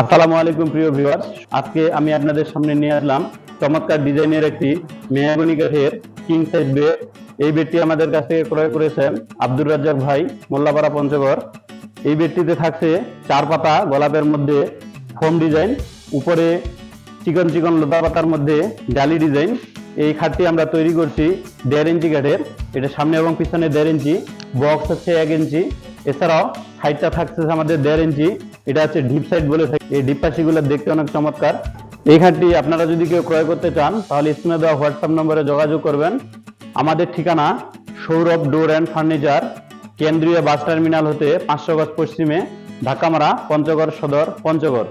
আসসালামু আলাইকুম, প্রিয় ভিউয়ার্স আজকে আমি আপনাদের সামনে নিয়ে আসলাম চমৎকার ডিজাইনের একটি মেয়াগনি কাঠের কিং সাইজ বেড এই বেডটি আমাদের কাছ থেকে ক্রয় করেছেন আব্দুর রাজ্জাক ভাই, মোল্লাপাড়া পঞ্চগড়। এই বেডটিতে থাকছে চার পাতা, গোলাপের মধ্যে ফোম ডিজাইন উপরে চিকন চিকন লতা পাতার মধ্যে ডালি ডিজাইন এই খাটটি আমরা তৈরি করছি দেড় ইঞ্চি কাঠের। এটা সামনে এবং পিছনে দেড় ইঞ্চি বক্স হচ্ছে এক ইঞ্চি। এছাড়াও হাইটটা থাকছে আমাদের দেড় ইঞ্চি। এটা হচ্ছে ডিপ সাইড বলে থাকি। এই ডিপ পাশিগুলো দেখতে অনেক চমৎকার। এই খাটটি আপনারা যদি কেউ ক্রয় করতে চান, তাহলে স্ক্রিনে দেওয়া হোয়াটসঅ্যাপ নম্বরে যোগাযোগ করবেন। আমাদের ঠিকানা সৌরভ ডোর অ্যান্ড ফার্নিচার, কেন্দ্রীয় বাস টার্মিনাল হতে পাঁচশো গজ পশ্চিমে, ঢাকামারা, পঞ্চগড় সদর, পঞ্চগড়।